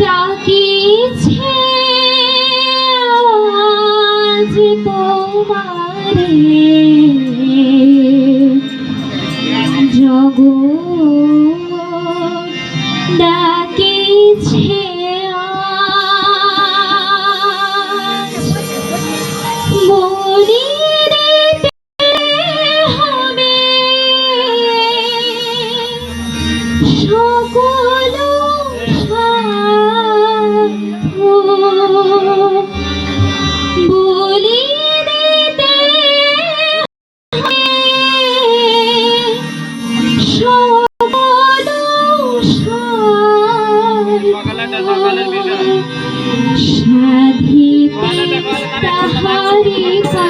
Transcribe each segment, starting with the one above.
ডাকিছে আজ তোমারে। জগৎ ডাকিছে Sahari Sahari.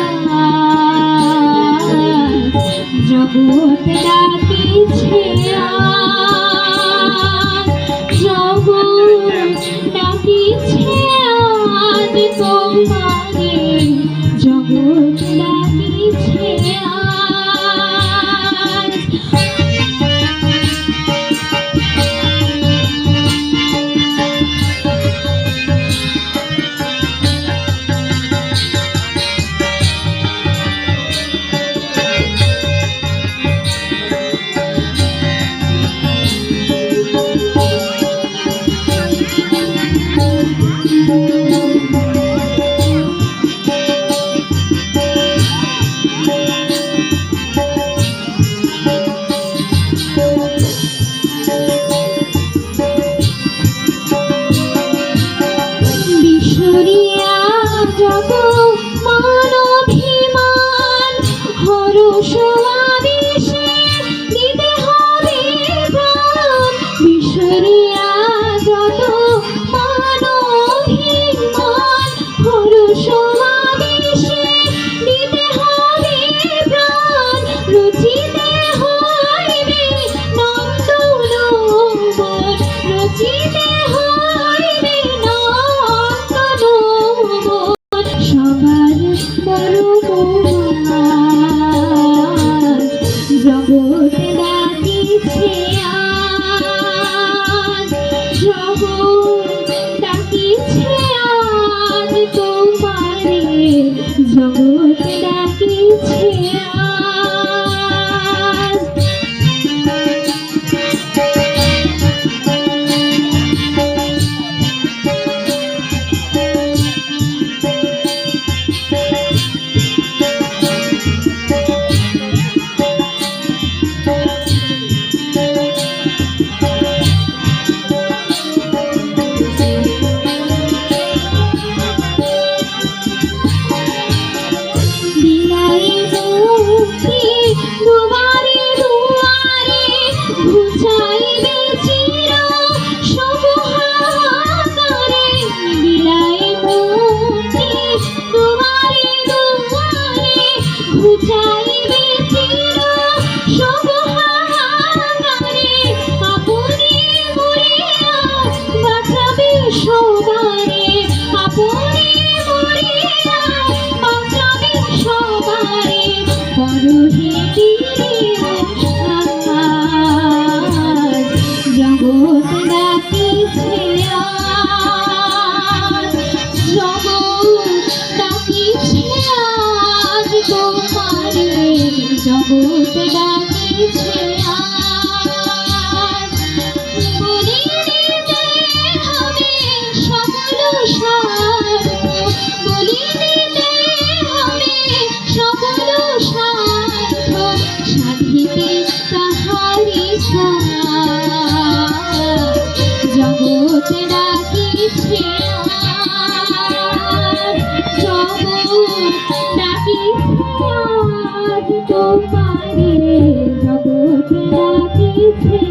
দুনিয়া যত মা রোহিণী জগতে রাখিছে।